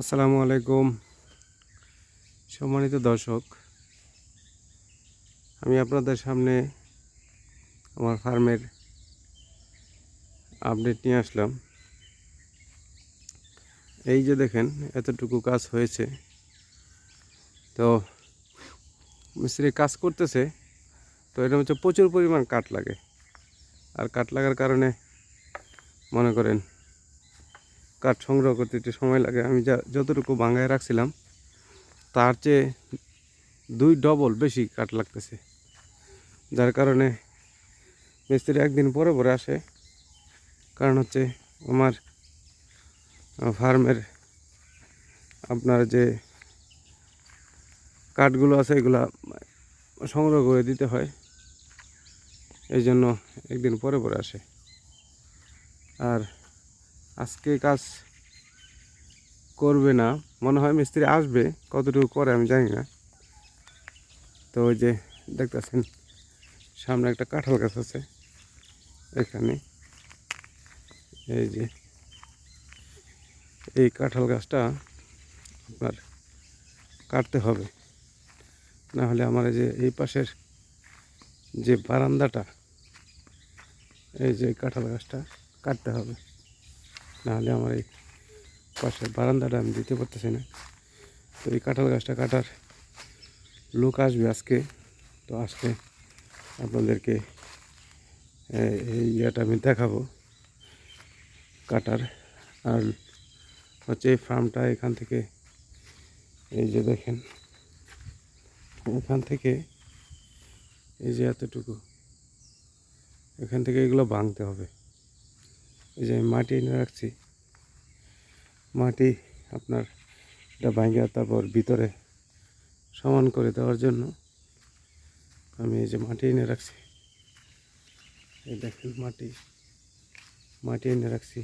আসসালামু আলাইকুম। সম্মানিত দর্শক, আমি আপনাদের সামনে আমার ফার্মের আপডেট নিয়ে আসলাম। এই যে দেখেন, এতটুকু কাজ হয়েছে। তো মিস্ত্রি কাজ করতেছে, তো এটা হচ্ছে প্রচুর পরিমাণ কাঠ লাগে। আর কাঠ লাগার কারণে মনে করেন কাঠ সংগ্রহ করতে একটু সময় লাগে। আমি যা, যতটুকু বাঙ্গায় রাখছিলাম, তার চেয়ে দুই ডবল বেশি কাঠ লাগতেছে। যার কারণে মিস্ত্রি একদিন পরে পরে আসে। কারণ হচ্ছে আমার ফার্মের আপনার যে কাঠগুলো আছে, এগুলা সংগ্রহ করে দিতে হয়। এই জন্য একদিন পরে পরে আসে। আর আজকে কাজ করবে না। মনে হয় মিস্ত্রি আসবে, কতটুকু করে আমি জানি না। তো ওই যে দেখতেছেন, সামনে একটা কাঁঠাল গাছ আছে এখানে। এই যে এই কাঁঠাল গাছটা আপনার কাটতে হবে। না হলে আমার এই যে এই পাশের যে বারান্দাটা, এই যে কাঁঠাল গাছটা কাটতে হবে। নাহলে আমার এই পাশের বারান্দাটা আমি দিতে পারতেছি না। তো এই কাঁঠাল গাছটা কাটার লোক আসবে আজকে। তো আজকে আপনাদেরকে এই ইয়েটা আমি দেখাবো। কাটার আর হচ্ছে এই ফার্মটা এখান থেকে, এই যে দেখেন, এখান থেকে এই যে এতটুকু, এখান থেকে এগুলো ভাঙতে হবে। এই যে মাটি এনে রাখছি। মাটি আপনার এটা ভাঙে তারপর ভিতরে সমান করে দেওয়ার জন্য আমি এই যে মাটি এনে রাখছি। এই দেখেন মাটি মাটি এনে রাখছি।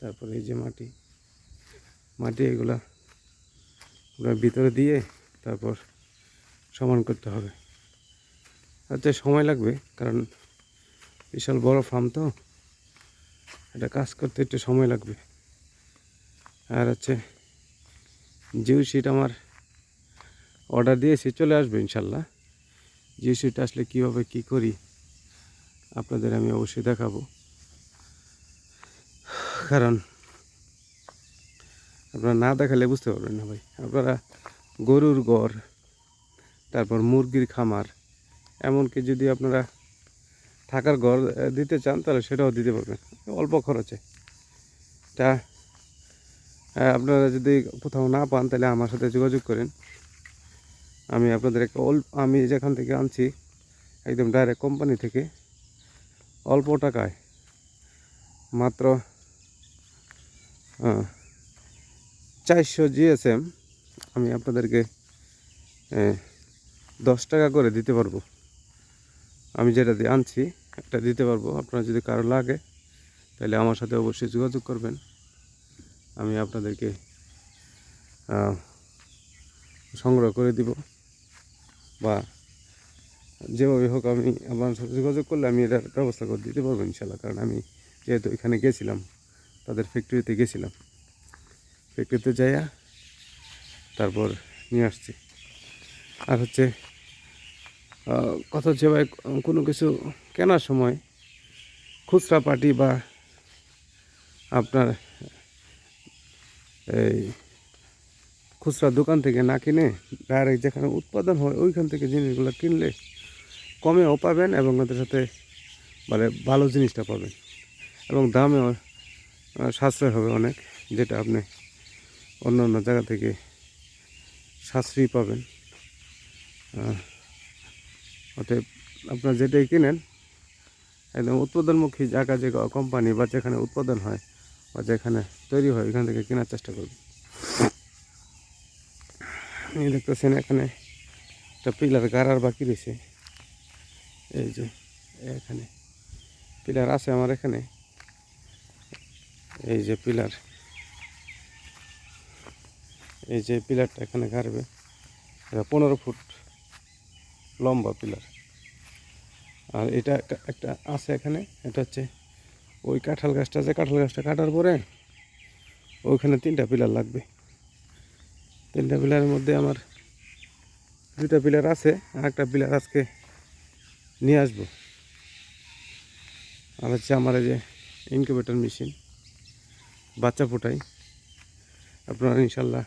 তারপর এই যে মাটি মাটি এগুলা আমরা ভিতরে দিয়ে তারপর সমান করতে হবে। তাতে সময় লাগবে, কারণ বিশাল বড় ফার্ম তো। এটা কাজ করতে একটু সময় লাগবে। আর হচ্ছে, জিও শিট আমার অর্ডার দিয়েছি, চলে আসবে ইনশাল্লাহ। জিও শিট আসলে কীভাবে কী করি, আপনাদের আমি অবশ্যই দেখাবো। কারণ, আপনারা না দেখালে বুঝতে পারবেন না ভাই। আপনারা গরুর গড়, তারপর মুরগির খামার, এমনকি যদি আপনারা থাকার ঘর দিতে চান, তাহলে সেটাও দিতে পারবেন। অল্প খরচে। তা আপনারা যদি কোথাও না পান, তাহলে আমার সাথে যোগাযোগ করেন। আমি আপনাদের একটা অল্প আমি যেখান থেকে আনছি, একদম ডাইরেক্ট কোম্পানি থেকে, অল্প টাকায়, মাত্র চারশো জিএসএম আমি আপনাদেরকে দশ টাকা করে দিতে পারব। আমি যেটা দিয়ে আনছি একটা দিতে পারব। আপনার যদি কারও লাগে, তাহলে আমার সাথে অবশ্যই যোগাযোগ করবেন। আমি আপনাদেরকে সংগ্রহ করে দিব। বা যেভাবে হোক আমি আপনার সাথে যোগাযোগ করলে আমি এটার ব্যবস্থা করে দিতে পারব ইনশাল্লাহ কারণ আমি যেহেতু এখানে গেছিলাম, তাদের ফ্যাক্টরিতে গেছিলাম। ফ্যাক্টরিতে যাইয়া তারপর নিয়ে আসছি। আর হচ্ছে কথা হচ্ছে ভাই, কোনো কিছু কেনার সময় খুচরা পার্টি বা আপনার এই খুচরা দোকান থেকে না কিনে ডাইরেক্ট যেখানে উৎপাদন হয়, ওইখান থেকে জিনিসগুলো কিনলে কমেও পাবেন এবং ওদের সাথে মানে ভালো জিনিসটা পাবেন। এবং দামেও সাশ্রয় হবে অনেক, যেটা আপনি অন্য অন্য জায়গা থেকে সাশ্রয়ী পাবেন। অতএব আপনার যেটাই কিনেন, একদম উৎপাদনমুখী জায়গা যে কোম্পানি বা যেখানে উৎপাদন হয় বা যেখানে তৈরি হয় এখান থেকে কেনার চেষ্টা করবেন। এই দেখতেছেন এখানে একটা পিলার গাড়ার বাকি রয়েছে। এই যে এখানে পিলার আছে আমার এখানে। এই যে পিলার। এই যে পিলারটা এখানে গাড়বে। পনেরো ফুট। লম্বা পিলার। আর এটা একটা- আছে এখানে, এটা হচ্ছে ওই কাঁঠাল গাছটা আছে কাঁঠাল গাছটা কাটার পরে ওইখানে তিনটা পিলার লাগবে। তিনটা পিলারের মধ্যে আমার দুটা পিলার আছে, আর একটা পিলার আজকে নিয়ে আসব। আর হচ্ছে আমার এই যে ইনকিউবেটর মেশিন বাচ্চা ফোটাই। আপনারা ইনশাল্লাহ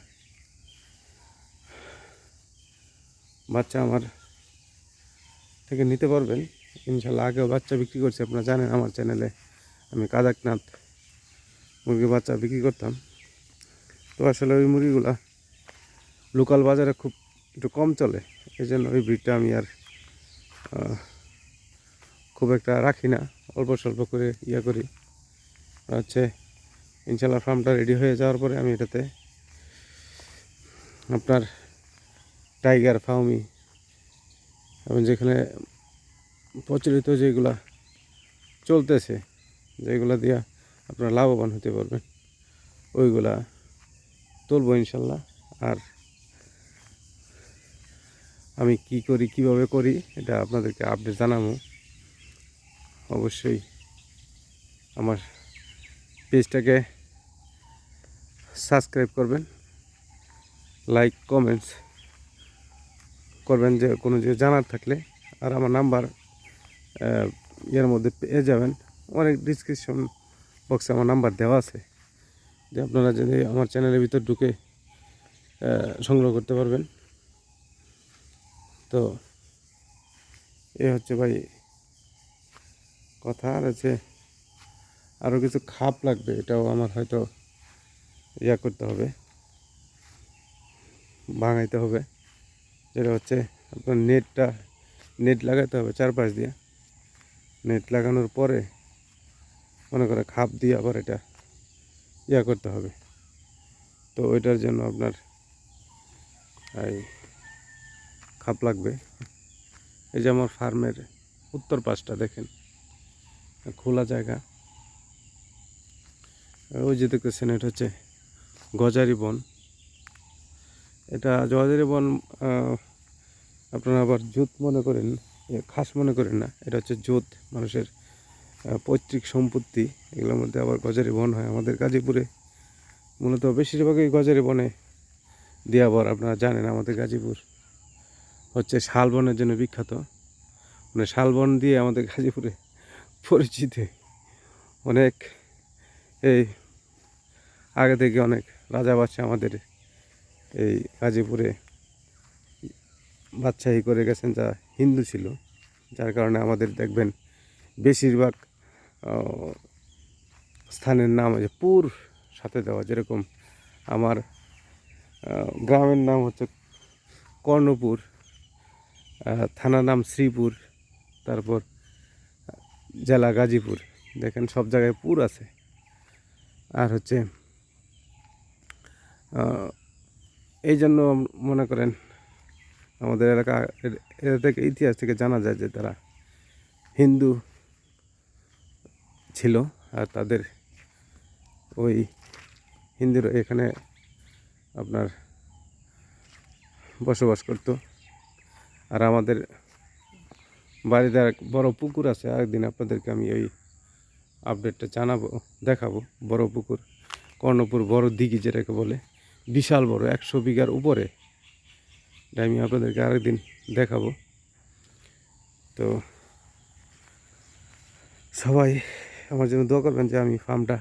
বাচ্চা আমার থেকে নিতে পারবেন। ইনশাল্লাহ আগেও বাচ্চা বিক্রি করছি, আপনারা জানেন আমার চ্যানেলে। আমি কাদাকনাথ মুরগির বাচ্চা বিক্রি করতাম। তো আসলে ওই মুরগিগুলা লোকাল বাজারে খুব একটু কম চলে। এই জন্য ওই ব্রিডটা আমি আর খুব একটা রাখি না। অল্প স্বল্প করে ইয়া করি। হচ্ছে ইনশাল্লাহ ফার্মটা রেডি হয়ে যাওয়ার পরে আমি এটাতে আপনার টাইগার ফাউমি এবং যেখানে প্রচলিত যেগুলা চলতেছে, যেগুলা দিয়া আপনারা লাভবান হতে পারবেন, ওইগুলা তুলবো ইনশাল্লাহ। আর আমি কি করি, কীভাবে করি, এটা আপনাদেরকে আপডেট জানাব। অবশ্যই আমার পেজটাকে সাবস্ক্রাইব করবেন লাইক কমেন্টস করবেন যে, কোনো যে জানার থাকলে, আর আমার নাম্বার ইয়ের মধ্যে পেয়ে যাবেন। অনেক ডিসক্রিপশন বক্সে আমার নাম্বার দেওয়া আছে। যে আপনারা যদি আমার চ্যানেলের ভিতর ঢুকে সংগ্রহ করতে পারবেন। তো, এ হচ্ছে ভাই কথা। আর হচ্ছে আরও কিছু খাপ লাগবে, এটাও আমার হয়তো ইয়া করতে হবে, ভাঙাইতে হবে। যেটা হচ্ছে আপনার নেটটা, নেট লাগাতে হবে চারপাশ দিয়ে। নেট লাগানোর পরে মনে করে খাপ দিয়ে আবার এটা ইয়া করতে হবে। তো ওইটার জন্য আপনার এই খাপ লাগবে। এই যে আমার ফার্মের উত্তর পাশটা দেখেন, খোলা জায়গা। ওই যে দেখতেছেন, এটা হচ্ছে গজারি বন এটা গজারি বন আপনারা আবার জুত মনে করেন খাস মনে করেন না, এটা হচ্ছে জুত মানুষের পৈতৃক সম্পত্তি, এগুলোর মধ্যে আবার গজারি বন হয় আমাদের গাজীপুরে। মূলত বেশিরভাগই গজারি বনে দিয়াবর আপনারা জানেন আমাদের গাজীপুর হচ্ছে শালবনের জন্য বিখ্যাত। মানে শালবন দিয়ে আমাদের গাজীপুরে পরিচিত। অনেক, এই, আগে থেকে অনেক রাজা বাচ্চা আমাদের এই গাজীপুরে বাদশাহী করে গেছেন, যা হিন্দু ছিল। যার কারণে আমাদের দেখবেন বেশিরভাগ স্থানের নাম আছে পুর সাথে দেওয়া, যেরকম আমার গ্রামের নাম হচ্ছে কর্ণপুর থানার নাম শ্রীপুর, তারপর জেলা গাজীপুর। দেখেন সব জায়গায় পুর আছে। আর হচ্ছে এই জন্য মনে করেন আমাদের এলাকা এটা থেকে ইতিহাস থেকে জানা যায় যে তারা হিন্দু ছিল আর তাদের ওই হিন্দুর এখানে আপনার বসবাস করত। আর আমাদের বাড়িতে এক বড় পুকুর আছে, আরেকদিন আপনাদেরকে আমি ওই আপডেটটা জানাব, দেখাবো। বড় পুকুর, কর্ণপুর বড় দিঘি যেটাকে বলে। বিশাল বড়, একশো বিঘার উপরে। এটা আমি আপনাদেরকে আরেকদিন দেখাবো। তো সবাই আমার জন্য দোয়া করবেন যে আমি ফার্মটা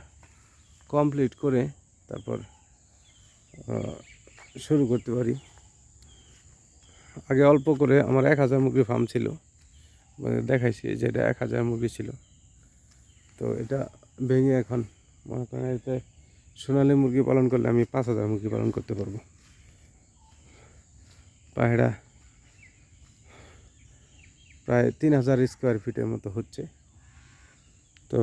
কমপ্লিট করে তারপর শুরু করতে পারি। আগে অল্প করে আমার এক হাজার মুরগির ফার্ম ছিল। মানে দেখাইছি যে এটা এক হাজার মুরগি ছিল। তো এটা ভেঙে এখন মনে করেন এতে সোনালি মুরগি পালন করলে আমি পাঁচ হাজার মুরগি পালন করতে পারব। পায়রা প্রায় তিন হাজার স্কোয়ার ফিটের মতো হচ্ছে। তো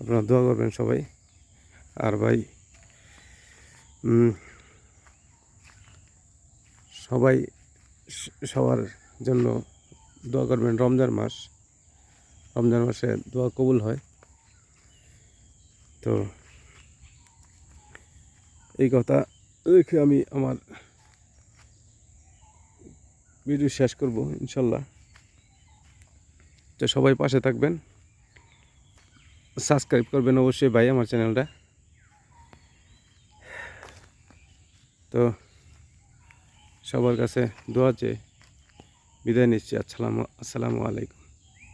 আপনারা দোয়া করবেন সবাই। আর ভাই সবাই সবার জন্য দোয়া করবেন রমজান মাস। রমজান মাসে দোয়া কবুল হয়। তো এই কথা রেখে আমি আমার ভিডিও শেষ করব, ইনশাল্লাহ। তো সবাই পাশে থাকবেন। সাবস্ক্রাইব করবেন অবশ্যই ভাই আমার চ্যানেলটা। তো সবার কাছে দোয়া যে বিদায় নিচ্ছি। আসসালামু আসসালামু আলাইকুম।